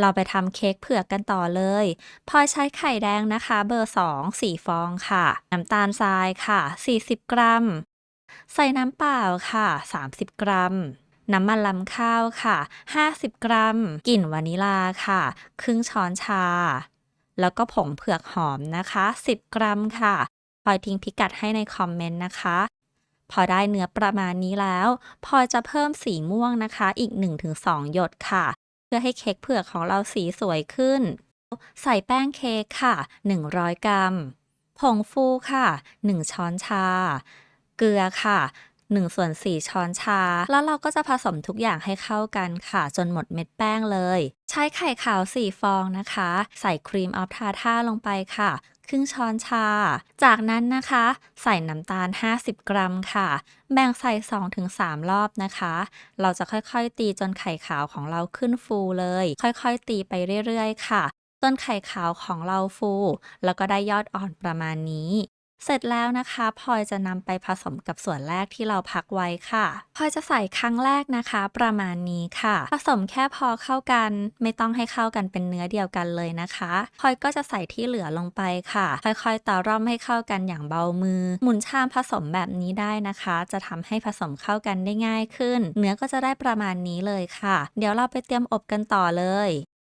เราไปทำเค้กเผือกกันต่อเลยพลอยใช้ไข่แดงนะคะ เบอร์ 2 4 ฟองค่ะ น้ำตาลทรายค่ะ 40 กรัม ใส่น้ำเปล่าค่ะ 30 กรัม น้ำมันลำข้าวค่ะ 50 กรัม กลิ่นวานิลาค่ะ ครึ่งช้อนชา แล้วก็ผงเผือกหอมนะคะ 10 กรัมค่ะพลอยทิ้งพิกัดให้ในคอมเมนต์นะคะ พอได้เนื้อประมาณนี้แล้ว พอจะเพิ่มสีม่วงนะคะ อีก 1-2 หยดค่ะ เพื่อให้เค้กเผือกของเราสีสวยขึ้น ใส่แป้งเค้กค่ะ 100 กรัม ผงฟูค่ะ 1 ช้อนชา เกลือค่ะ 1ส่วน4 ช้อนชา แล้วเราก็จะผสมทุกอย่างให้เข้ากันค่ะ จนหมดเม็ดแป้งเลย ใช้ไข่ขาว 4 ฟองนะคะ ใส่ครีมออฟทาท่าลงไปค่ะครึ่งช้อนชา จากนั้นนะคะ ใส่น้ำตาล 50 กรัมค่ะ แบ่งใส่ 2-3 รอบนะคะ เราจะค่อยๆ ตีจนไข่ขาวของเราขึ้นฟูเลย ค่อยๆ ตีไปเรื่อยๆ ค่ะ จนไข่ขาวของเราฟู แล้วก็ได้ยอดอ่อนประมาณนี้ เสร็จแล้วนะคะพลอยจะนำไปผสมกับส่วนแรกที่เราพักไว้ค่ะพลอยจะใส่ครั้งแรกนะคะ ประมาณนี้ค่ะ ผสมแค่พอเข้ากัน ไม่ต้องให้เข้ากันเป็นเนื้อเดียวกันเลยนะคะพลอยก็จะใส่ที่เหลือลงไปค่ะ ค่อยๆต่อร่อมให้เข้ากันอย่างเบามือ หมุนชามผสมแบบนี้ได้นะคะ จะทำให้ผสมเข้ากันได้ง่ายขึ้น เนื้อก็จะได้ประมาณนี้เลยค่ะ เดี๋ยวเราไปเตรียมอบกันต่อเลย